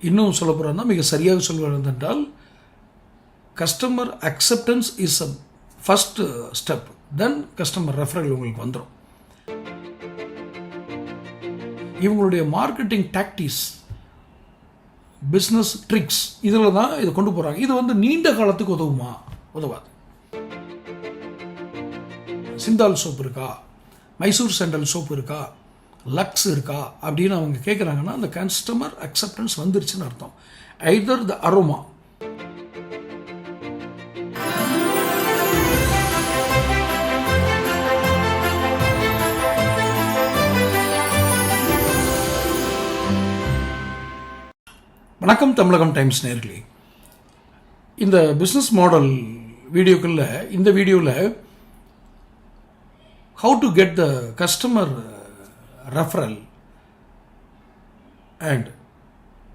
இன்னும் சொல்ல போகிறோம்னா மிக சரியாக சொல்வது என்றால் customer acceptance is a first step then customer referral உங்களுக்கு வந்துடும் இவங்களுடைய மார்க்கெட்டிங் டாக்டிஸ் பிஸ்னஸ் ட்ரிக்ஸ் இதில் தான் இதை கொண்டு போகிறாங்க இது வந்து நீண்ட காலத்துக்கு உதவுமா? உதவாது. சிந்தால் சோப் இருக்கா? மைசூர் செண்டல் சோப் இருக்கா? லக்ஸ் இருக்கா அப்படின்னு அவங்க கேட்குறாங்கன்னா அந்த கஸ்டமர் அக்செப்டன்ஸ் வந்துருச்சுன்னு அர்த்தம். ஐதர் த அரோமா வணக்கம் தமிழகம் டைம்ஸ் நேர்களே. இந்த பிஸ்னஸ் மாடல் வீடியோக்களில் இந்த வீடியோவில் how to get the customer referral. And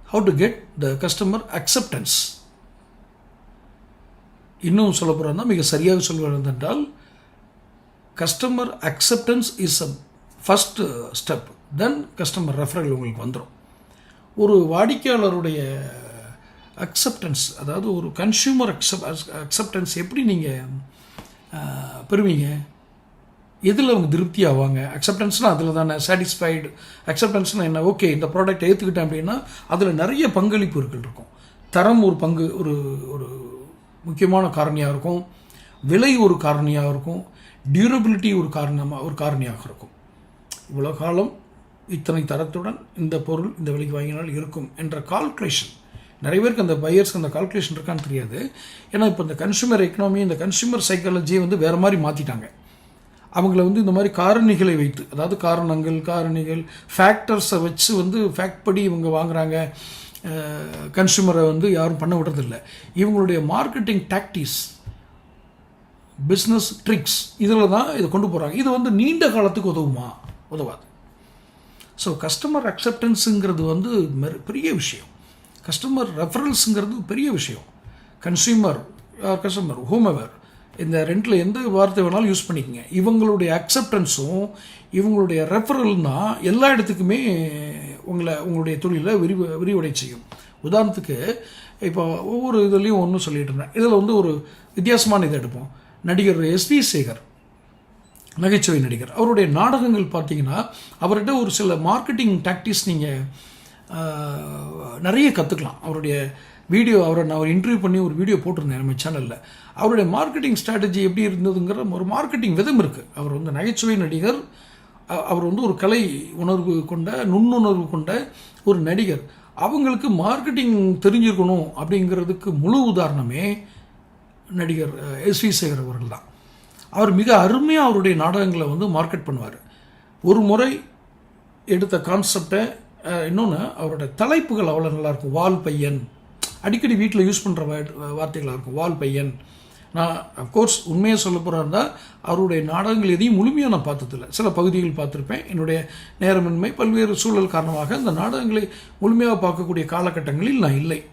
how to get the customer acceptance. இன்னும் சொல்ல போகிறோம்னா மிக சரியாக சொல்வது என்றால் customer acceptance is a first step then customer referral உங்களுக்கு வந்துடும் ஒரு வாடிக்கையாளருடைய அக்செப்டன்ஸ் அதாவது ஒரு கன்சியூமர் அக்செப் அக்செப்டன்ஸ் எப்படி நீங்கள் பெறுவீங்க? எதில் அவங்க திருப்தி ஆவாங்க அக்செப்டன்ஸ்னால் அதில் தானே சாட்டிஸ்ஃபைடு அக்செப்டன்ஸ்னால் என்ன? ஓகே இந்த ப்ராடக்ட் ஏற்றுக்கிட்டேன் அப்படின்னா அதில் நிறைய பங்களிப்புகள் இருக்கும். தரம் ஒரு பங்கு ஒரு ஒரு முக்கியமான காரணியாக இருக்கும். விலை ஒரு காரணியாக இருக்கும். டியூரபிலிட்டி ஒரு காரணமாக ஒரு காரணியாக இருக்கும். இவ்வளோ காலம் இத்தனை தரத்துடன் இந்த பொருள் இந்த விலைக்கு வாங்கினால் இருக்கும் என்ற கால்குலேஷன் நிறைய பேருக்கு அந்த பையர்ஸ்க்கு அந்த கால்குலேஷன் இருக்கான்னு தெரியாது. ஏன்னா இப்போ இந்த கன்சூமர் எக்கனாமி இந்த கன்சூமர் சைக்காலஜியை வந்து வேறு மாதிரி மாற்றிட்டாங்க அவங்கள வந்து இந்த மாதிரி காரணிகளை வைத்து அதாவது காரணங்கள் காரணிகள் ஃபேக்டர்ஸை வச்சு வந்து ஃபேக்ட் படி இவங்க வாங்குறாங்க. கன்சூமரை வந்து யாரும் பண்ண விடுறதில்ல. இவங்களுடைய மார்க்கெட்டிங் டாக்டிஸ் பிஸ்னஸ் ட்ரிக்ஸ் இதில் தான் இதை கொண்டு போகிறாங்க இது வந்து நீண்ட காலத்துக்கு உதவுமா? உதவாது. ஸோ கஸ்டமர் அக்செப்டன்ஸுங்கிறது வந்து மெரு- பெரிய விஷயம். கஸ்டமர் ரெஃபரன்ஸுங்கிறது பெரிய விஷயம். கன்சியூமர் கஸ்டமர் ஹோமெவர் இந்த ரெண்டில் எந்த வார்த்தை வேணாலும் யூஸ் பண்ணிக்கோங்க. இவங்களுடைய அக்செப்டன்ஸும் இவங்களுடைய ரெஃபரல்னா எல்லா இடத்துக்குமே உங்களை உங்களுடைய தொழிலை விரிவு விரிவடை செய்யும். உதாரணத்துக்கு இப்போ ஒவ்வொரு இதுலேயும் ஒன்று சொல்லிட்டு இருந்தேன். இதில் வந்து ஒரு வித்தியாசமான இதை எடுப்போம். நடிகர் எஸ்வி சேகர் நகைச்சுவை நடிகர். அவருடைய நாடகங்கள் பார்த்தீங்கன்னா அவர்கிட்ட ஒரு சில மார்க்கெட்டிங் டாக்டிஸ் நீங்கள் நிறைய கற்றுக்கலாம் அவருடைய வீடியோ அவரை நான் ஒரு இன்டர்வியூ பண்ணி ஒரு வீடியோ போட்டிருந்தேன் நம்ம சேனலில் அவருடைய மார்க்கெட்டிங் ஸ்ட்ராட்டஜி எப்படி இருந்ததுங்கிற ஒரு மார்க்கெட்டிங் விதம் இருக்குது அவர் வந்து நகைச்சுவை நடிகர். அவர் வந்து ஒரு கலை உணர்வு கொண்ட நுண்ணுணர்வு கொண்ட ஒரு நடிகர். அவங்களுக்கு மார்க்கெட்டிங் தெரிஞ்சிருக்கணும் அப்படிங்கிறதுக்கு முழு உதாரணமே நடிகர் எஸ் வி சேகர் அவர்கள் தான். அவர் மிக அருமையாக அவருடைய நாடகங்களை வந்து மார்க்கெட் பண்ணுவார். ஒரு முறை எடுத்த கான்செப்டை இன்னொன்று அவரோட தலைப்புகள் அவ்வளோ நல்லாயிருக்கும் வால் பையன். அடிக்கடி வீட்டில் யூஸ் பண்ணுற வார்த்தைகளாக இருக்கும். வால் பையன். நான் அஃப்கோர்ஸ் உண்மையை சொல்ல போகிறதா அவருடைய நாடகங்கள் எதையும் முழுமையாக நான் பார்த்ததில்ல. சில பகுதிகள் பார்த்துருப்பேன். என்னுடைய நேரமின்மை பல்வேறு சூழல் காரணமாக அந்த நாடகங்களை முழுமையாக பார்க்கக்கூடிய காலகட்டங்களில் நான் இல்லை.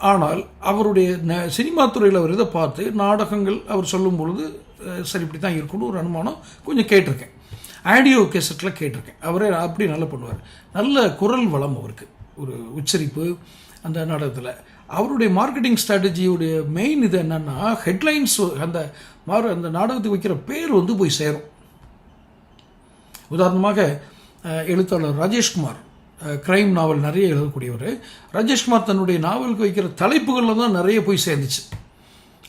ஆனால் அவருடைய ந- சினிமா துறையில் அவர் இதை பார்த்து நாடகங்கள் அவர் சொல்லும் பொழுது சரி இப்படி தான் இருக்கணும் ஒரு அனுமானம் கொஞ்சம் கேட்டிருக்கேன். ஆடியோ கேசட்டில் கேட்டிருக்கேன். அவரே அப்படி நல்லா பண்ணுவார். நல்ல குரல் வளம் அவருக்கு. ஒரு உச்சரிப்பு அந்த நாடகத்தில். அவருடைய மார்க்கெட்டிங் ஸ்ட்ராட்டஜியுடைய மெயின் இது என்னென்னா ஹெட்லைன்ஸ் அந்த மாறு அந்த நாடகத்துக்கு வைக்கிற பேர் வந்து போய் சேரும். உதாரணமாக எழுத்தாளர் ராஜேஷ்குமார். கிரைம் நாவல் நிறைய எழுதக்கூடியவர். ராஜேஷ்குமார் தன்னுடைய நாவலுக்கு வைக்கிற தலைப்புகளில் தான் நிறைய போய் சேர்ந்துச்சு.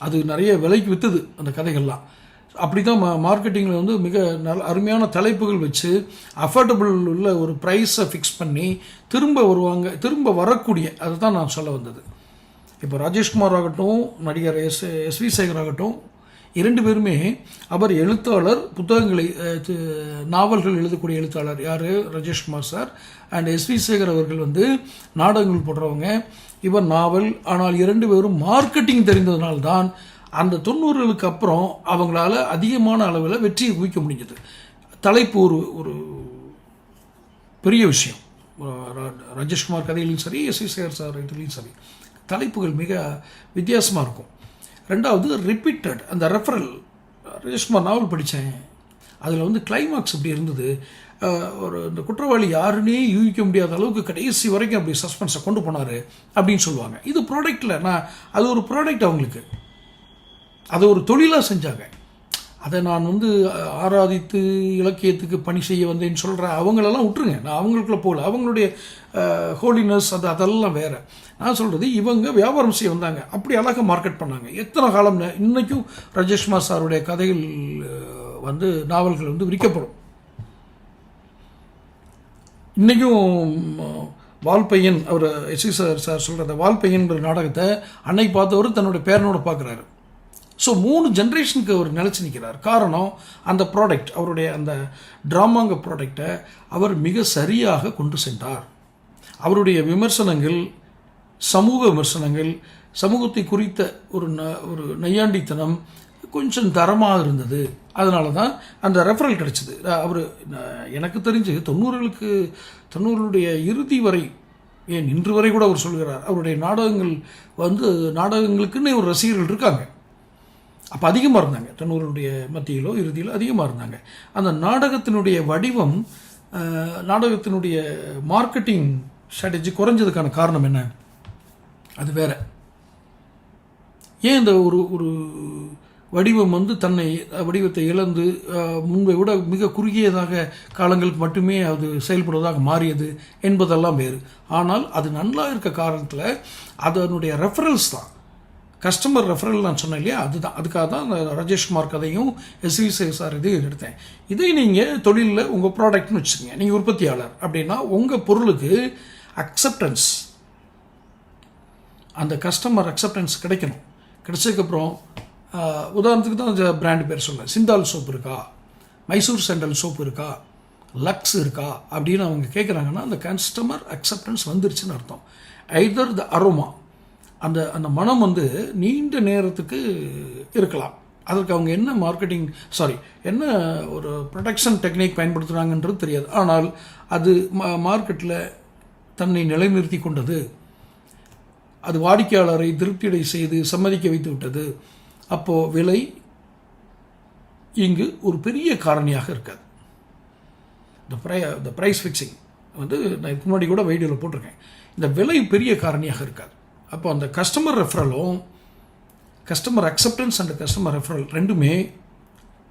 அது நிறைய விலைக்கு விற்றுது அந்த கதைகள்லாம். அப்படி தான் மா மார்க்கெட்டிங்கில் வந்து மிக நல்ல அருமையான தலைப்புகள் வச்சு அஃபோர்டபுள் உள்ள ஒரு ப்ரைஸை ஃபிக்ஸ் பண்ணி திரும்ப வருவாங்க திரும்ப வரக்கூடிய அதுதான் நான் சொல்ல வந்தது. இப்போ ராஜேஷ்குமார் ஆகட்டும் நடிகர் எஸ் எஸ் வி சேகர் ஆகட்டும் இரண்டு பேருமே அவர் எழுத்தாளர் புத்தகங்களை நாவல்கள் எழுதக்கூடிய எழுத்தாளர் யார்? Rajeshkumar sir. And S V Sekhar அவர்கள் வந்து நாடகங்கள் போடுறவங்க. இவர் நாவல் ஆனால் இரண்டு பேரும் மார்க்கெட்டிங் தெரிந்ததுனால்தான் அந்த தொண்ணூறுகளுக்கு அப்புறம் அவங்களால அதிகமான அளவில் வெற்றியை குவிக்க முடிஞ்சது. தலைப்பு ஒரு ஒரு பெரிய விஷயம். ரா- ராஜேஷ்குமார் கதையிலையும் சரி எஸ் வி சேகர் சார் இதுலேயும் சரி. தலைப்புகள் மிக வித்தியாசமாக இருக்கும். ரெண்டாவது ரிப்பீட்டட் அந்த ரெஃபரல் ராஜேஷ்குமார் நாவல் படித்தேன் அதில் வந்து கிளைமாக்ஸ் இப்படி இருந்தது. ஒரு இந்த குற்றவாளி யாருன்னே யூகிக்க முடியாத அளவுக்கு கடைசி வரைக்கும் அப்படி சஸ்பென்ஸை கொண்டு போனார் அப்படின்னு சொல்லுவாங்க. இது ப்ராடக்ட்டில் நான் அது ஒரு ப்ராடக்ட் அவங்களுக்கு. அதை ஒரு தொழிலாக செஞ்சாங்க. அதை நான் வந்து ஆராதித்து இலக்கியத்துக்கு பணி செய்ய வந்தேன்னு சொல்கிற அவங்களெல்லாம் விட்டுருங்க நான் அவங்களுக்குள்ள போகல. அவங்களுடைய ஹோலினஸ் அது அதெல்லாம் வேறு. நான் சொல்கிறது இவங்க வியாபாரம் செய்ய வந்தாங்க. அப்படி அழகாக மார்க்கெட் பண்ணாங்க. எத்தனை காலம்னு இன்றைக்கும் ரஜேஷ்மா சாருடைய கதைகள் வந்து நாவல்கள் வந்து விரிக்கப்படும். இன்றைக்கும் வால்பையன் அவர் எஸ்சி சார் சார் சொல்கிற வால்பையன்ற நாடகத்தை அன்னைக்கு பார்த்தவர் தன்னுடைய பேரனோட பார்க்குறாரு ஸோ மூணு ஜென்ரேஷனுக்கு அவர் நிலச்சி நிற்கிறார். காரணம் அந்த ப்ராடக்ட் அவருடைய அந்த ட்ராமாங்க ப்ராடக்டை அவர் மிக சரியாக கொண்டு சென்றார். அவருடைய விமர்சனங்கள் சமூக விமர்சனங்கள் சமூகத்தை குறித்த ஒரு ந ஒரு நையாண்டித்தனம் கொஞ்சம் தரமாக இருந்தது. அதனால தான் அந்த ரெஃபரல் கிடச்சிது. அவர் எனக்கு தெரிஞ்சு தொண்ணூறுகளுக்கு தொண்ணூறுடைய இறுதி வரை ஏன் இன்று வரை கூட அவர் சொல்கிறார். அவருடைய நாடகங்கள் வந்து நாடகங்களுக்குன்னு ஒரு ரசிகர்கள் இருக்காங்க. அப்போ அதிகமாக இருந்தாங்க. தொண்ணூறுடைய மத்தியிலோ இறுதியிலோ அதிகமாக இருந்தாங்க. அந்த நாடகத்தினுடைய வடிவம் நாடகத்தினுடைய மார்க்கெட்டிங் ஸ்ட்ராட்டஜி குறைஞ்சதுக்கான காரணம் என்ன? அது வேற. ஏன் இந்த ஒரு ஒரு வடிவம் வந்து தன்னை வடிவத்தை இழந்து முன்பை விட மிக குறுகியதாக காலங்களுக்கு மட்டுமே அது செயல்படுவதாக மாறியது என்பதெல்லாம் வேறு. ஆனால் அது நல்லா இருக்க காரணத்தில் அதனுடைய ரெஃபரன்ஸ் தான். கஸ்டமர் ரெஃபரல் நான் சொன்னேன் இல்லையா? அதுதான். அதுக்காக தான் அந்த ராஜேஷ்குமார் கதையும் எஸ்வி சார் இதையும் எடுத்தேன். இதை நீங்கள் தொழிலில் உங்கள் ப்ராடக்ட்னு வச்சுக்கோங்க. நீங்கள் உற்பத்தியாளர் அப்படின்னா உங்கள் பொருளுக்கு அக்செப்டன்ஸ் அந்த கஸ்டமர் அக்செப்டன்ஸ் கிடைக்கணும். கிடைச்சதுக்கப்புறம் உதாரணத்துக்கு தான் அந்த பிராண்ட் பேர் சொன்னேன். சிந்தால் சோப் இருக்கா? மைசூர் செண்டல் சோப் இருக்கா? லக்ஸ் இருக்கா? அப்படின்னு அவங்க கேட்குறாங்கன்னா அந்த கஸ்டமர் அக்செப்டன்ஸ் வந்துருச்சுன்னு அர்த்தம். ஐதர் த அரோமா அந்த அந்த மனம் வந்து நீண்ட நேரத்துக்கு இருக்கலாம். அதற்கு அவங்க என்ன மார்க்கெட்டிங் சாரி என்ன ஒரு ப்ரொடக்ஷன் டெக்னிக் பயன்படுத்துகிறாங்கன்றது தெரியாது. ஆனால் அது மார்க்கெட்டில் தன்னை நிலைநிறுத்தி கொண்டது. அது வாடிக்கையாளரை திருப்தியடை செய்து சம்மதிக்க வைத்து விட்டது. அப்போது விலை இங்கு ஒரு பெரிய காரணியாக இருக்காது. இந்த ப்ரை இந்த ப்ரைஸ் ஃபிக்ஸிங் வந்து நான் இதுக்கு முன்னாடி கூட வீடியோவில் போட்டிருக்கேன். இந்த விலை பெரிய காரணியாக இருக்காது. அப்போ அந்த customer ரெஃபரலும் customer acceptance and customer referral ரெண்டுமே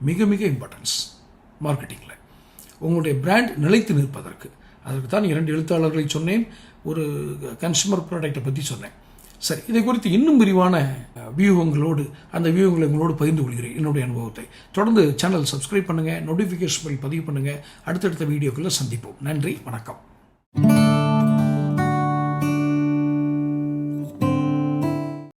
மிக மிக இம்பார்ட்டன்ஸ் மார்க்கெட்டிங்கில் உங்களுடைய பிராண்ட் நிலைத்து நிற்பதற்கு. அதற்கு தான் இரண்டு எழுத்தாளர்களை சொன்னேன் ஒரு கன்சூமர் ப்ராடக்ட்டை பற்றி சொன்னேன். சரி இதை குறித்து இன்னும் விரிவான வியூகங்களோடு அந்த வியூகங்களை உங்களோடு பகிர்ந்து கொள்கிறேன் என்னுடைய அனுபவத்தை. தொடர்ந்து சேனல் சப்ஸ்கிரைப் பண்ணுங்கள் நோட்டிஃபிகேஷன் பதிவு பண்ணுங்கள் அடுத்தடுத்த வீடியோக்களில் சந்திப்போம். நன்றி வணக்கம்.